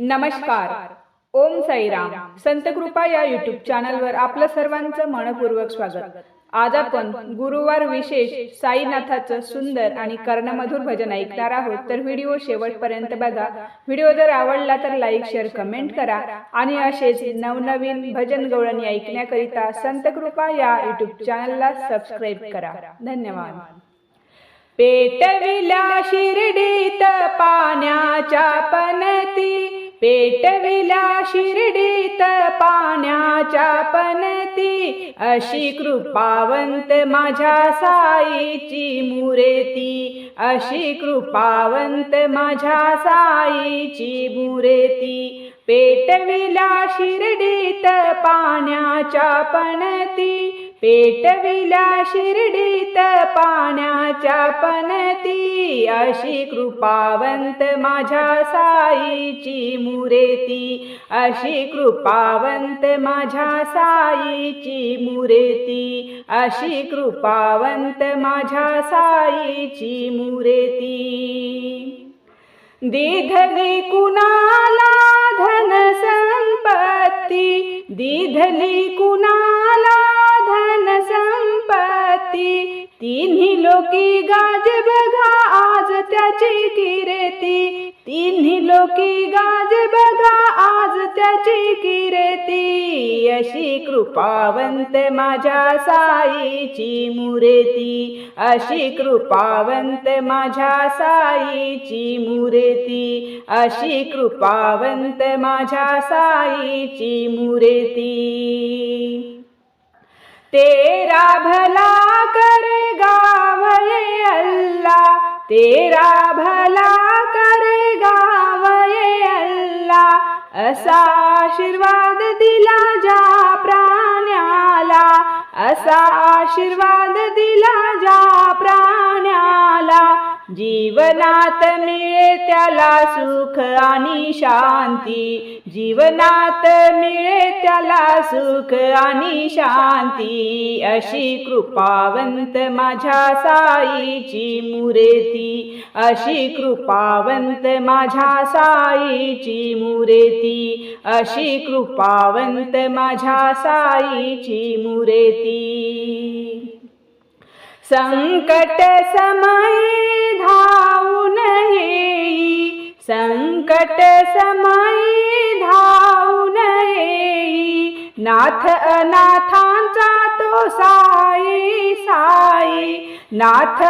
नमस्कार. ओम साईराम. संत कृपा या युट्यूब चॅनलवर आपलं सर्वांचं मनपूर्वक स्वागत. आज आपण गुरुवार विशेष साईनाथाचं सुंदर आणि कर्णमधुर भजन ऐकणार आहोत. तर व्हिडिओ शेवटपर्यंत बघा. व्हिडिओ जर आवडला तर लाईक शेअर कमेंट करा. आणि असेच नवनवीन भजन गवळणी ऐकण्याकरिता संत कृपा या युट्यूब चॅनलला सबस्क्राईब करा. धन्यवाद. पेटविल्या शिर्डीत पाण्याच्या पनती पेटविला शिर्डीत पाण्याच्या पनती. अशी कृपावंत माझ्या साईची मुरेती. अशी कृपावंत माझ्या साईची मुरेती. पेटविला शिर्डीत पाण्याच्या पणती पेटविला शिर्डीत पाण्याच्या पनती. अशी कृपावंत माझ्या साईची मुरेती. अशी कृपावंत माझ्या साईची मुरेती. अशी कृपावंत माझ्या साईची मुरेती. दिधली कुणाला धन संपत्ती. दिधली कुणाला लोकी गाज बघा आज त्याची किरेती. तिन्ही लोकी गाज बघा आज त्याची किरेती. अशी कृपावंत माझ्या साईची मुरेती. अशी कृपावंत माझ्या साईची मुरेती. अशी कृपावंत माझ्या साईची मुरेती. तेरा भला करे असा आशीर्वाद दिला जा प्राण्याला. असा आशीर्वाद दिला जा प्राण्याला. जीवनात मिळे त्याला सुख आणि शांती. जीवनात मिळे त्याला सुख आणि शांती. अशी कृपावंत माझ्या साईची मुरेती. अशी कृपावंत माझ्या साईची मुरेती. अशी कृपावंत माझ्या साईची मुरेती. संकट समयी संकट समयी धावून येई नाथ अनाथांचा तो साई साई। नाथ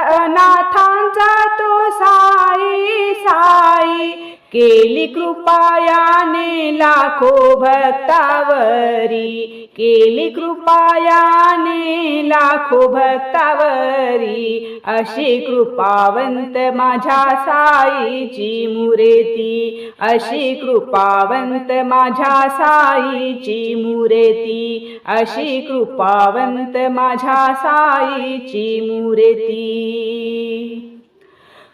आमचा तो साई साई. केली कृपायाने लाखो भक्तावरी. केली कृपायाने लाखो भक्तावरी. अशी कृपावंत माझ्या साईची मुरेती. अशी कृपावंत माझ्या साईची मुरेती. अशी कृपावंत माझ्या साईची मुरेती.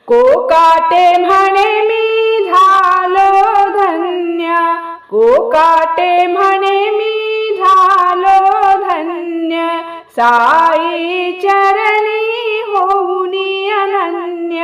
कोकाटे म्हणे मी झालो धन्य. कोकाटे म्हणे मी झालो धन्य. साई चरणी होऊनी अनन्य.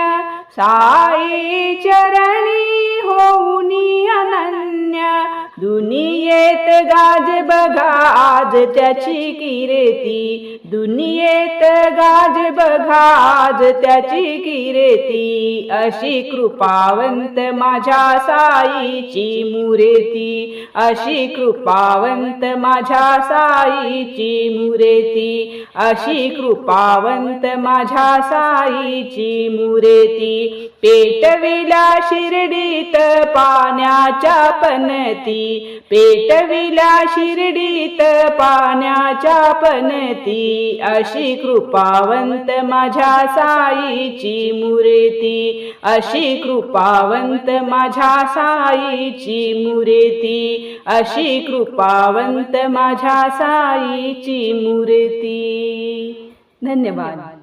साई चरणी होऊनी अनन्य. दुनियेत गाज बघा आज त्याची किरेती. दुनियेत गाज बघा आज त्याची किरेती. अशी कृपावंत माझ्या साईची मुरेती. अशी कृपावंत माझ्या साईची मुरेती. अशी कृपावंत माझ्या साईची मुरेती. पेटविला शिर्डीत पाण्याच्या पनती. पेटविला शिर्डीत पाण्याच्या पनती. अशी कृपावंत माझ्या साईची मुरेती. अशी कृपावंत माझ्या साईची मुरेती. अशी कृपावंत माझ्या साईची मुरेती. धन्यवाद.